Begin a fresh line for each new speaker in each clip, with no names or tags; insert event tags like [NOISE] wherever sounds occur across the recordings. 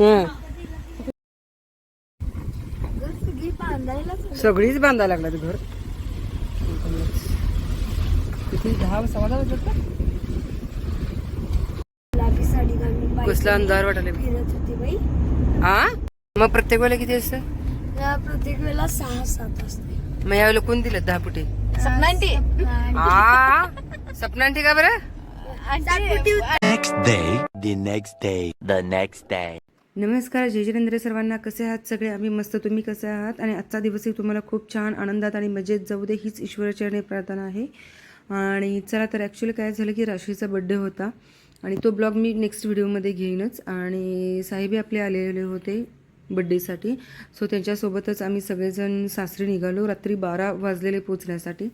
हं. सगळीच बांधायला लागलात घर. किती दहा सव्वा का? कसला अंधार वाटायला
फिरत होती बाई.
हा मग प्रत्येक वेळेला किती असतं?
प्रत्येक वेळेला सहा सात असते.
मग यावेळेला कोण दिलं? दहा पुटे
सपनांटी.
आ? सपनांटी का बरं?
next day, the next day, the next day.
नमस्कार जयजिरेंद्र सर्वांना. कसे आहात सगळे? आम्ही मस्त. तुम्ही कसे आहात? आणि आजचा दिवसही तुम्हाला खूप छान आनंदात आणि मजेत जाऊ दे हीच ईश्वराचरणी प्रार्थना आहे. आणि चला तर ॲक्च्युली काय झालं की राशीचा बड्डे होता. आणि तो ब्लॉग मी नेक्स्ट व्हिडिओमध्ये घेईनच. आणि साहेबी आपले आलेले होते बड्डेसाठी सो त्यांच्यासोबतच आम्ही सगळेजण सासरी निघालो रात्री बारा वाजलेले पोचण्यासाठी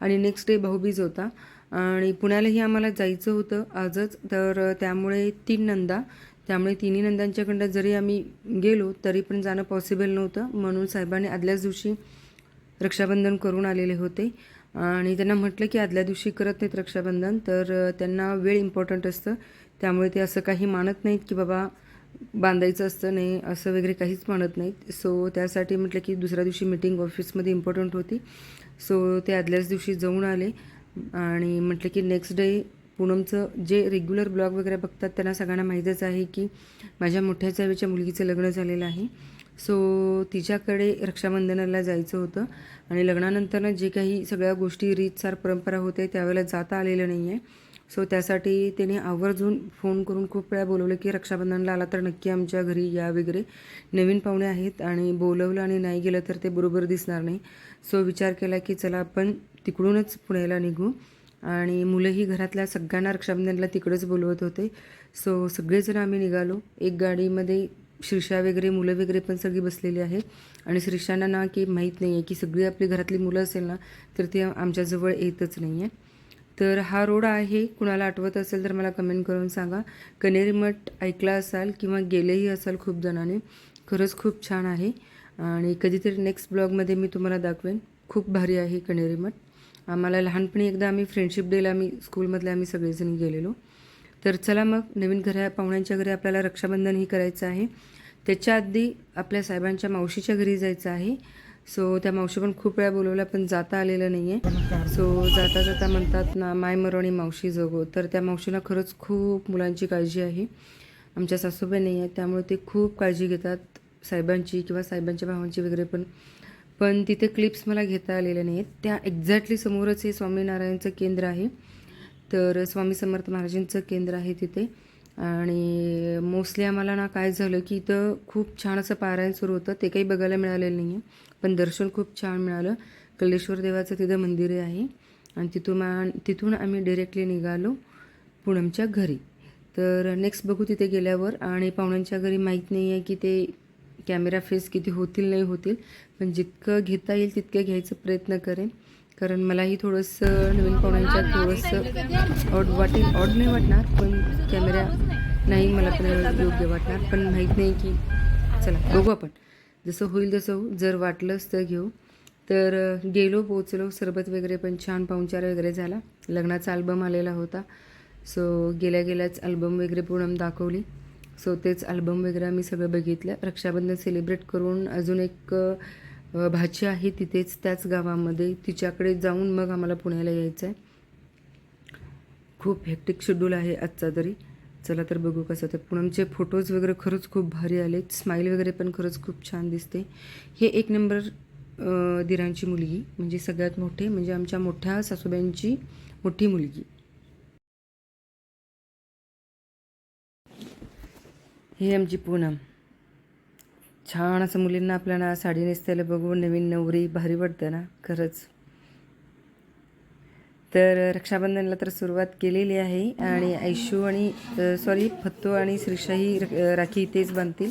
आणि नेक्स्ट डे भाऊबीज होता. आणि पुण्यालाही आम्हाला जायचं होतं आजच. तर त्यामुळे तीन नंदा त्यामुळे तिन्ही नंदांच्याकडं जरी आम्ही गेलो तरी पण जाणं पॉसिबल नव्हतं. म्हणून साहेबांनी आदल्याच दिवशी रक्षाबंधन करून आलेले होते. आणि त्यांना म्हटलं की आदल्या दिवशी करत नाहीत रक्षाबंधन तर त्यांना वेळ इम्पॉर्टंट असतं. त्यामुळे ते असं काही मानत नाहीत की बाबा बांधायचं असतं नाही असं वगैरे काहीच मानत नाहीत. सो त्यासाठी म्हटलं की दुसऱ्या दिवशी मीटिंग ऑफिसमध्ये इम्पॉर्टंट होती. सो ते आदल्याच दिवशी जाऊन आले. आणि म्हटलं की नेक्स्ट डे पूनमचं जे रेग्युलर ब्लॉग वगैरे बघतात त्यांना सगळ्यांना माहीतच आहे की माझ्या मोठ्या जावेच्या मुलगीचं लग्न झालेलं आहे. सो तिच्याकडे रक्षाबंधनाला जायचं होतं आणि लग्नानंतरनं जे काही सगळ्या गोष्टी रीतसार परंपरा होते त्यावेळेला जाता आलेलं नाही आहे सो त्यासाठी त्याने आवर्जून फोन करून खूप वेळा बोलवलं की रक्षाबंधनला आला तर नक्की आमच्या घरी या वगैरे. नवीन पाहुणे आहेत आणि बोलवलं आणि नाही गेलं तर ते बरोबर दिसणार नाही. सो विचार केला की चला आपण तिकडूनच पुण्याला निघू. आणि मुलंही घरातल्या सगळ्यांना रक्षाबंधनला तिकडंच बोलवत होते. सो सगळेजण आम्ही निघालो. एक गाडीमध्ये श्रीषा वगैरे मुलं वगैरे पण सगळी बसलेली आहे. आणि श्रीषांना ना की माहीत नाही आहे की सगळी आपली घरातली मुलं असेल ना तर ती आमच्याजवळ येतच नाही आहे तर हा रोड आहे. कुणाला आठवत असेल तर मला कमेंट करून सांगा. कनेरी मठ ऐकला असाल किंवा गेलेही असाल खूप जणांनी खरंच खूप छान आहे. आणि कधीतरी नेक्स्ट ब्लॉगमध्ये मी तुम्हाला दाखवेन. खूप भारी आहे कनेरी मठ. आम्हाला लहानपणी एकदा आम्ही फ्रेंडशिप डेला आम्ही स्कूलमधले आम्ही सगळेजण गेलेलो. तर चला मग नवीन घरा पाहुण्यांच्या घरी आपल्याला रक्षाबंधनही करायचं आहे. त्याच्या आधी आपल्या साहेबांच्या मावशीच्या घरी जायचं आहे. सो त्या मावशी पण खूप वेळा बोलवल्या पण जाता आलेलं नाही आहे सो जाता जाता म्हणतात ना माय मरवणी मावशी जगो. तर त्या मावशीला खरंच खूप मुलांची काळजी आहे. आमच्या सासूबाई नाही आहेत त्यामुळे ते खूप काळजी घेतात साहेबांची किंवा साहेबांच्या भावांची वगैरे पण. पण तिथे क्लिप्स मला घेता आलेल्या नाही आहेत त्या एक्झॅक्टली समोरच हे स्वामीनारायणचं केंद्र आहे. तर स्वामी समर्थ महाराजांचं केंद्र आहे तिथे. आणि मोस्टली आम्हाला ना काय झालं की इथं खूप छान असं पारायण सुरू होतं. ते काही बघायला मिळालेलं नाही आहे पण दर्शन खूप छान मिळालं. कलेश्वर देवाचं तिथं मंदिर आहे. आणि तिथून मा तिथून आम्ही डिरेक्टली निघालो पूनमच्या घरी. तर नेक्स्ट बघू तिथे गेल्यावर. आणि पाहुण्यांच्या घरी माहीत नाही आहे की ते कॅमेरा फेस किती होतील नाही होतील पण जितकं घेता येईल तितकं घ्यायचा प्रयत्न करेन. कारण मलाही थोडंसं नवीन पाहुण्यांच्या थोडंसं ऑड वाटेल. ऑड नाही वाटणार पण कॅमेरा नाही मला पण योग्य वाटणार. पण माहीत नाही की चला बघू आपण. जसं होईल तसं होऊ जर वाटलंच तर घेऊ. तर गेलो पोचलो सरबत वगैरे पण छान पाहुणचार वगैरे झाला. लग्नाचा अल्बम आलेला होता. सो गेल्या गेल्याच अल्बम वगैरे पूर्ण दाखवली. सो तेच अल्बम वगैरे आम्ही सगळं बघितलं. रक्षाबंधन सेलिब्रेट करून अजून एक भाची आहे तिथेच त्याच गावामध्ये. तिच्याकडे जाऊन मग आम्हाला पुण्याला यायचं आहे खूप हेक्टिक शेड्यूल आहे आजचा तरी. चला तर बघू कसं तर पूनमचे फोटोज वगैरे खरंच खूप भारी आले स्माईल वगैरे पण खरंच खूप छान दिसते. हे एक नंबर दिरांची मुलगी म्हणजे सगळ्यात मोठे म्हणजे आमच्या मोठ्या सासूबाईंची मोठी मुलगी. ही आमची पूनम. छान असं मुलींना आपल्याला साडी नेसतायला बघून नवीन नवरी भारी वाटतं ना खरंच. तर रक्षाबंधनला तर सुरुवात केलेली आहे आणि ऐशू आणि सॉरी फत्तो आणि श्रीषाही राखी इथेच बांधतील.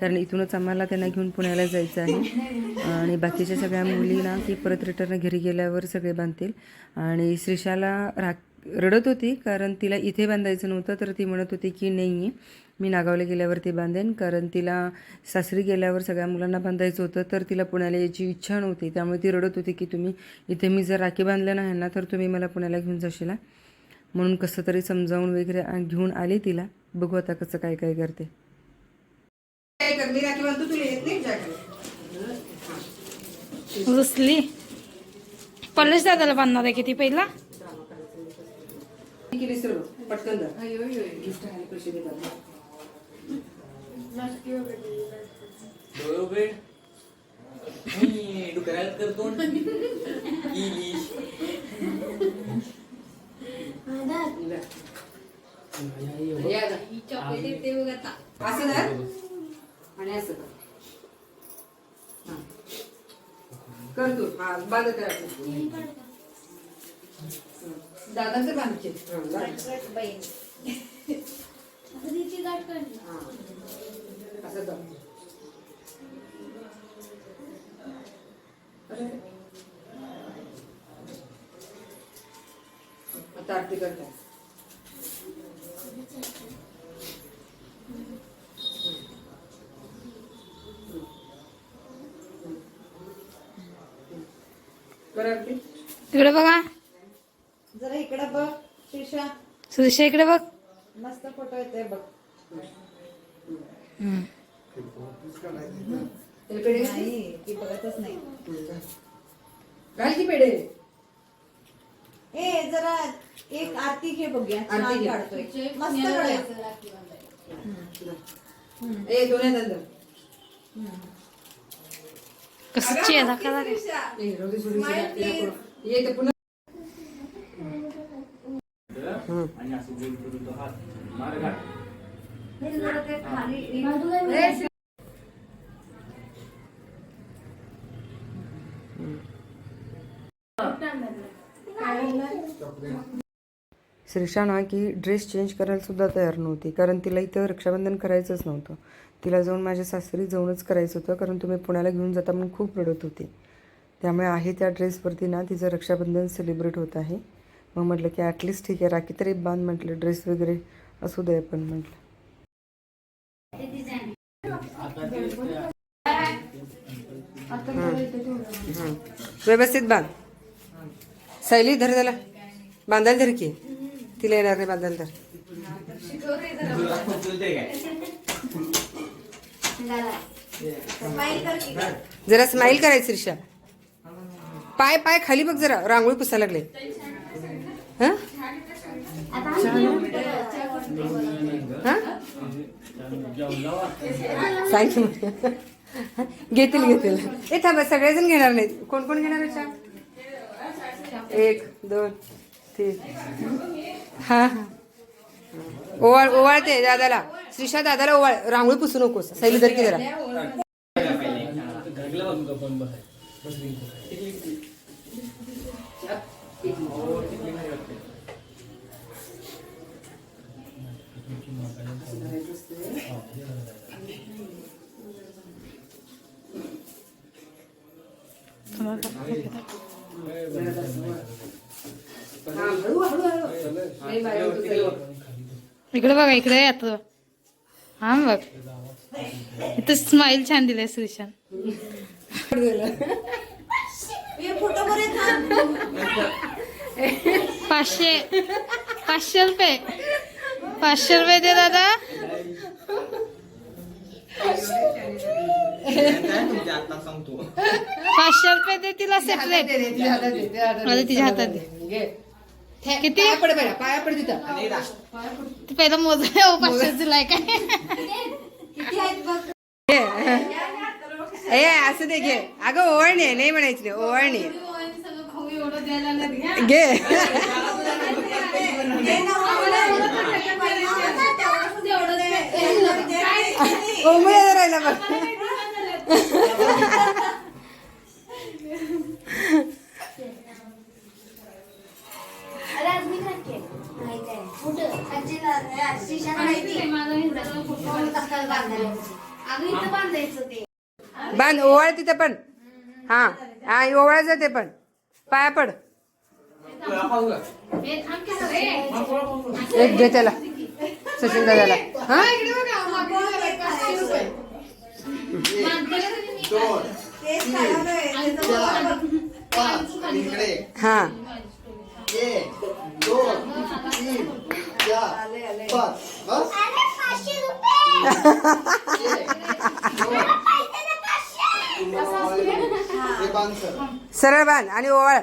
कारण इथूनच आम्हाला त्यांना घेऊन पुण्याला जायचं आहे. आणि बाकीच्या सगळ्या मुलींना ती परत रिटर्न घरी गेल्यावर सगळे बांधतील. आणि श्रीषाला राख रडत होती कारण तिला इथे बांधायचं नव्हतं तर ती म्हणत होती की नाही मी नागावला गेल्यावर ते बांधेन कारण तिला सासरी गेल्यावर सगळ्या मुलांना बांधायचं होतं तर तिला पुण्याला यायची इच्छा नव्हती. त्यामुळे ती रडत होती की तुम्ही इथे मी जर राखी बांधलं नाही ना तर तुम्ही मला पुण्याला घेऊन जाशीला म्हणून कसं तरी समजावून वगैरे घेऊन आले तिला. बघू आता कसं काय काय करते. काय कर मी राखी बांधतो तुला येत नाही तुझ्याकडे
रुसली पल्लेश दादाला बांधणार आहे किती पहिला
पटकन पैसे देतात
बरोबर डुकराला करतो इंग्लिश
असं धर आणि असं कर. हा. तू. हा बांध कर दादांचं बांधचे हा. असं अरे. आता आरती करताय कर आरती.
इकडे बघा.
जरा इकडे बघ शिशा
सुरेशा इकडे बघ.
मस्त फोटो येते बघ.
पेढे.
नाही. ती बघतच नाही.
घाल की पेढे.
ए जरा एक आरती घे बघूया
आरती.
काढतोय. मस्त
ए दोन आहेत अंदर.
कसं चेहरा करा रे.
ये पुन्हा
आणि असं गोल करून तो हात
श्रीषा ना की ड्रेस चेंज करायला सुद्धा तयार नव्हती कारण तिला इथं रक्षाबंधन करायचंच नव्हतं. तिला जाऊन माझ्या सासरी जाऊनच करायचं होतं कारण तुम्ही पुण्याला घेऊन जाता म्हणून खूप रडत होती. त्यामुळे आहे त्या ड्रेसवरती ना तिचं रक्षाबंधन सेलिब्रेट होत आहे. मग म्हटलं की ॲटलिस्ट ठीक आहे राखी तरी बांध म्हटलं ड्रेस वगैरे असू दे पण म्हटलं. व्यवस्थित बांध. सैली धर त्याला बांधायला धर की. तिला येणार नाही बांधायला जरा स्माइल करायची रिक्षा पाय पाय खाली बघ जरा. रांगोळी पुसायला लागले. हां हं? मग. घेतील घेतील. ए थांबा सगळेजण घेणार नाहीत. कोण कोण घेणार आहे एक दोन तीन. हा हां. ओवाळ ओवाळते दादाला. श्रीषा दादाला ओवाळ. रांगोळी पुसू नकोस. सैली जर. की जरा
इकडे बघा इकडे आता. हा बघ. इथं स्माइल छान दिलाय
सुशान
पाचशे पाचशे रुपये. पाचशे रुपये दे दादा.
तुमच्या आता सांगतो
पाचशे रुपये दे तिला सेपरेट
दे, दे, तिच्या हातात दे.
किती?
पाया पड पहिला पाया पड तिथं
ते पहिला मोजा. हो पाचशे दिलाय काय?
किती आहेत बघ
घे. ए असं दे घे. अगं ओवाळणी आहे, नाही म्हणायची नाही ओवाळणी आहे. घे. [LAUGHS] ओमळ्या राहिला बघ. बांध ओवाळ तिथं पण. हा हा ओवाळायचं ते पण. पाया पड. एक घे त्याला. सचिन दादाला. हा? हा सरळ बांध आणि ओवाळ.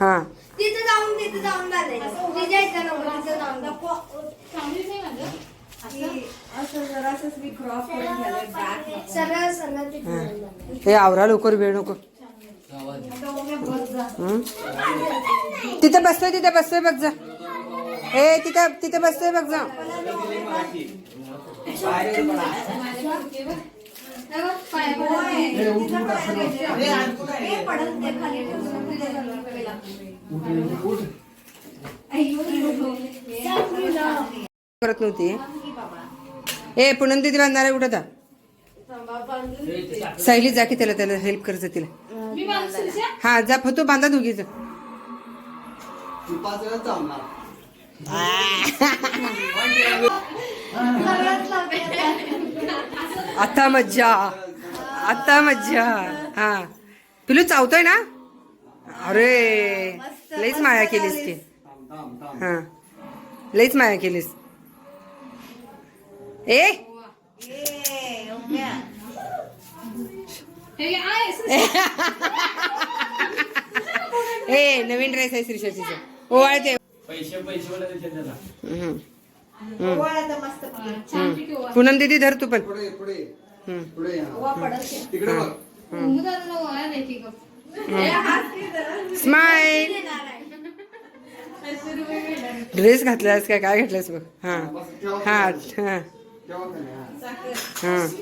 हा.
तिथे जाऊन तिथे जाऊन बांधायचं. तिच्या इथं नको तिथं जाऊन. नको.
असं जरासंच मी क्रॉस करून झालंय बॅक
सरळ सरळ तिथे जाऊन बांधायचं.
हे आवरा लवकर वेळ नको हं? तिथे बसतोय तिथे बसतोय बघ जा ए तिथे तिथे बसतोय बघ जा
हे.
करत नव्हती ए पुनम दिदी बांधणार आहे कुठं सायली जा की त्याला त्याला हेल्प करत तिला.
मी बांधू श्रीषा?
हा जा फतो बांधा दोघीच आता मज्जा आता मज्जा हा. पिलू चावतोय ना? अरे लईच माया केलीस की. हा. लईच माया केलीस. ए?
हे. [LAUGHS]
ए नवीन ड्रेस आहे श्रीषाचीचा. ओवाळते. पूनम दिदी धर तू पण. स्माइल ड्रेस [LAUGHS] घातलास काय काय घातलास बघ? हा. हा हा.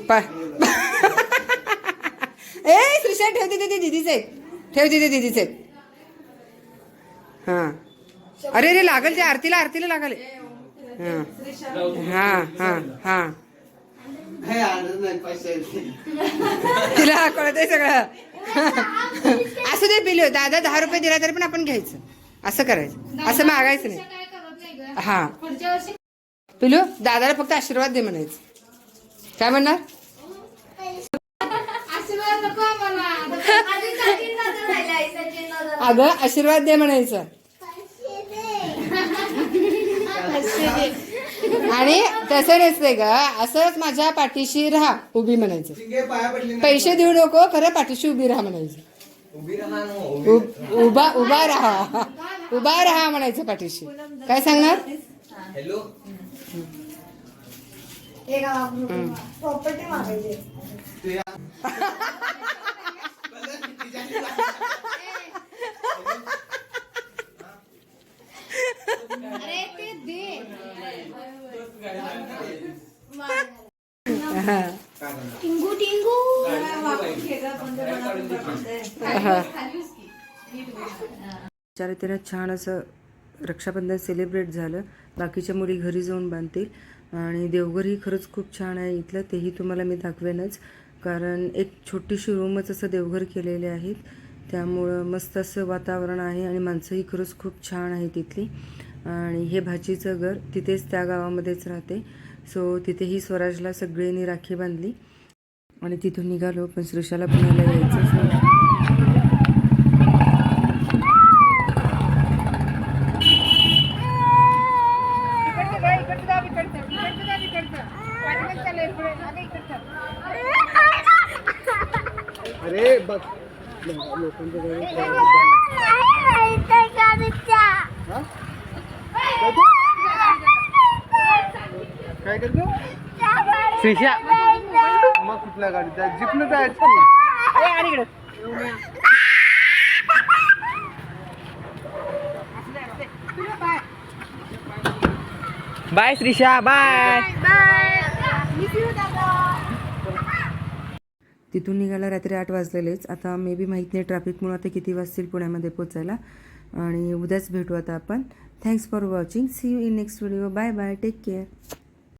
पाय. [LAUGHS] ए श्रीषा ठेव तिथे ते दिदीच. आहेत ठेव तिथे दिदीच. हा. अरे अरे लागल ते आरतीला आरतीला लागल. हा. हा हा हा. तिला कळत आहे सगळं. असू दे पिलो दादा दहा रुपये दिला तरी पण आपण घ्यायचं. असं करायचं. असं मागायचं नाही. हा.
पुढच्या वर्षी
पिलू दादाला फक्त आशीर्वाद दे म्हणायचं. काय म्हणणार. अगं आशीर्वाद दे म्हणायचं. आणि तसं नसते ग असंच माझ्या पाठीशी राहा उभी म्हणायचं. पैसे देऊ नको खरं पाठीशी उभी राहा म्हणायचं. उभा उभा राहा. उभा राहा म्हणायचं पाठीशी. काय सांगणार?
हे गावाकडून प्रॉपर्टी मागायची.
अरे ते दे.
हा.
टिंगू टिंगू
चार तेरा छान असं रक्षाबंधन सेलिब्रेट झालं. बाकीच्या मुली घरी जाऊन बांधतील. आणि देवघरही खरंच खूप छान आहे इथलं. तेही तुम्हाला मी दाखवेनच. कारण एक छोटीशी रूमच असं देवघर केलेले आहेत. त्यामुळं मस्त असं वातावरण आहे आणि माणसंही खरंच खूप छान आहे तिथली आणि हे भाचीचं घर तिथेच त्या गावामध्येच राहते. सो तिथेही स्वराजला सगळ्यांनी राखी बांधली. आणि तिथून निघालो. पण श्रीषाला पुण्याला यायचं so
अरे बघ काय करतो श्रीषा कुठल्या गाडी जिपनं जायचं बाय श्रीषा बाय.
तिथून निघायला रात्री आठ वाजलेलेच. आता मे बी माहीत नाही ट्रॅफिकमुळे आता किती वाजतील पुण्यामध्ये पोचायला. आणि उद्याच भेटू आता आपण. Thanks for watching see you in next video bye bye take care